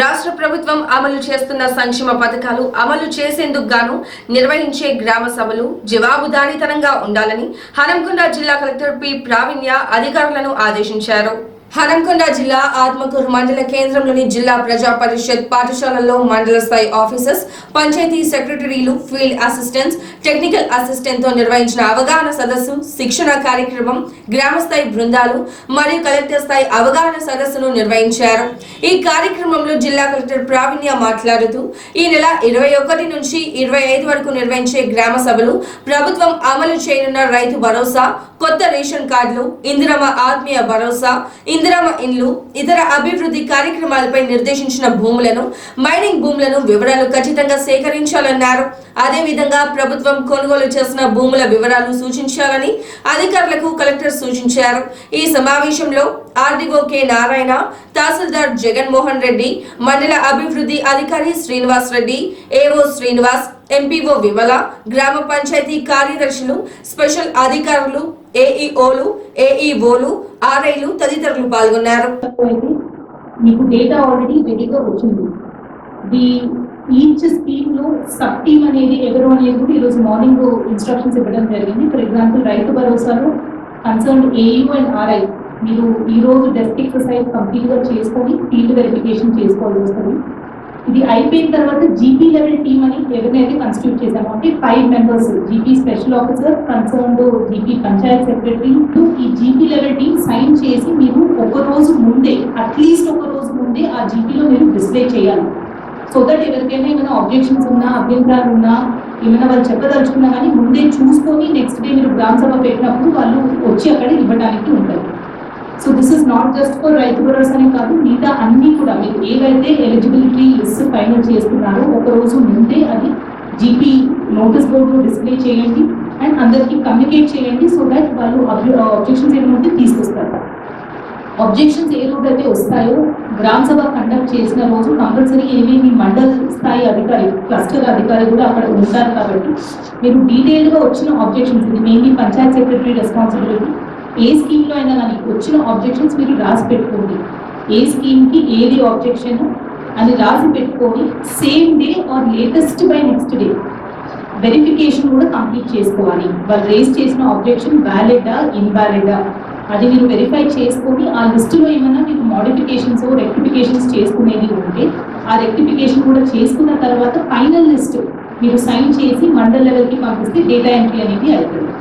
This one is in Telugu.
రాష్ట్ర ప్రభుత్వం అమలు చేస్తున్న సంక్షేమ పథకాలు అమలు చేసేందుకు గాను నిర్వహించే గ్రామ సభలు జవాబుదారీతనంగా ఉండాలని హనంకొండ జిల్లా కలెక్టర్ పి ప్రావీణ్య అధికారులను ఆదేశించారు. హనంకొండ జిల్లా ఆత్మకూరు మండల కేంద్రంలోని జిల్లా ప్రజా పరిషత్ పాఠశాలల్లో మండల స్థాయి ఆఫీసర్స్ పంచాయతీ సెక్రటరీలు ఫీల్డ్ అసిస్టెంట్స్ టెక్నికల్ అసిస్టెంట్తో నిర్వహించిన అవగాహన సదస్సు శిక్షణ కార్యక్రమం గ్రామ స్థాయి బృందాలు మరియు కలెక్టర్ స్థాయి అవగాహన సదస్సును నిర్వహించారు. ఈ కార్యక్రమంలో జిల్లా కలెక్టర్ ప్రావీణ్య మాట్లాడుతూ ఈ నెల ఇరవై ఒకటి నుంచి ఇరవై ఐదు వరకు నిర్వహించే గ్రామ సభలు ప్రభుత్వం అమలు చేయనున్న రైతు భరోసా కొత్త రేషన్ కార్డులు ఇందిరమ ఆత్మీయ భరోసా ఇందిరమ్మ ఇండ్లు ఇతర అభివృద్ధి కార్యక్రమాలపై నిర్దేశించిన భూములను మైనింగ్ భూములను వివరాలు ఖచ్చితంగా సేకరించాలన్నారు. అదేవిధంగా ప్రభుత్వం కొనుగోలు చేసిన భూముల వివరాలు సూచించాలని అధికారులకు కలెక్టర్ సూచించారు. ఈ సమావేశంలో ఆర్డీఓ కె నారాయణ తహసీల్దార్ జగన్మోహన్ రెడ్డి మండల అభివృద్ధి అధికారి శ్రీనివాస్ రెడ్డి ఏఓ శ్రీనివాస్ ఎంపీఓ విమల గ్రామ పంచాయతీ కార్యదర్శులు స్పెషల్ అధికారులు ఏఈఓలు ఏఈఓలు ఆర్ఐలు తదితరులు పాల్గొన్నారు. మీకు డేటా ఆల్రెడీ రెడీగా వచ్చింది. ది ఈచ్ స్కీమ్లో సబ్ టీమ్ అనేది ఎవరు అనేది కూడా ఈరోజు మార్నింగ్ ఇన్స్ట్రక్షన్స్ ఇవ్వడం జరిగింది. ఫర్ ఎగ్జాంపుల్ రైతు భరోసాలో కన్సర్న్ ఏయూ అండ్ ఆర్ఐ మీరు ఈ రోజు డెస్క్ ఎక్సర్సైజ్ కంప్లీట్గా చేసుకొని ఫీల్డ్ వెరిఫికేషన్ చేసుకోవాల్సి వస్తుంది. ఇది అయిపోయిన తర్వాత జీపీ లెవెల్ టీమ్ అని ఎవరినైతే కన్స్టిట్యూట్ చేశాము. అంటే five members GP special officer concerned GP panchayat secretary ఈ జీపీ లెవెల్ టీమ్ సైన్ చేసి మీరు ఒక రోజు ముందే అట్లీస్ట్ ఒక రోజు ముందే ఆ జీపీలో మీరు డిస్ప్లే చేయాలి. సో దట్ ఎవరికైనా ఏమైనా ఆబ్జెక్షన్స్ ఉన్నా అభ్యంతరాలు ఉన్నా ఏమైనా వాళ్ళు చెప్పదలుచుకున్నా కానీ ముందే చూసుకొని నెక్స్ట్ డే మీరు గ్రామ సభ పెట్టినప్పుడు వాళ్ళు వచ్చి అక్కడ ఇవ్వడానికి ఉంటారు. So this is not just for Rythu Bharosa అనే కాదు మిగతా అన్ని కూడా మీరు ఏవైతే ఎలిజిబిలిటీ లిస్ట్ ఫైనల్ చేస్తున్నారో ఒక రోజు ముందే అది జీపీ నోటీస్ బోర్డు డిస్ప్లే చేయండి అండ్ అందరికీ కమ్యూనికేట్ చేయండి సో దట్ వాళ్ళు ఆబ్జెక్షన్స్ ఏమైనా ఉంటే తీసుకొస్తారు. ఆబ్జెక్షన్స్ ఏ రోజు అయితే వస్తాయో గ్రామ సభ కండక్ట్ చేసిన రోజు కంపల్సరీ ఏమేమి మండల స్థాయి అధికారి క్లస్టర్ అధికారి కూడా అక్కడ ఉంటారు కాబట్టి మీరు డీటెయిల్గా వచ్చిన ఆబ్జెక్షన్స్ ఇది మెయిన్లీ పంచాయత్ సెక్రటరీ రెస్పాన్సిబిలిటీ ఏ స్కీమ్లో అయినా నాకు వచ్చిన ఆబ్జెక్షన్స్ మీరు రాసి పెట్టుకోండి. ఏ స్కీమ్కి ఏది ఆబ్జెక్షన్ అని రాసి పెట్టుకొని same day or latest by next day verification కూడా కంప్లీట్ చేసుకోవాలి. వాళ్ళు రేస్ చేసిన ఆబ్జెక్షన్ వ్యాలిడా ఇన్వాలిడా అది మీరు వెరిఫై చేసుకొని ఆ లిస్టులో ఏమైనా మీకు మోడిఫికేషన్స్ రెక్టిఫికేషన్స్ చేసుకునేది ఉంటే ఆ రెక్టిఫికేషన్ కూడా చేసుకున్న తర్వాత ఫైనల్ లిస్ట్ మీరు సైన్ చేసి మండల్ లెవెల్కి పంపిస్తే డేటా ఎంట్రీ అనేది అవుతుంది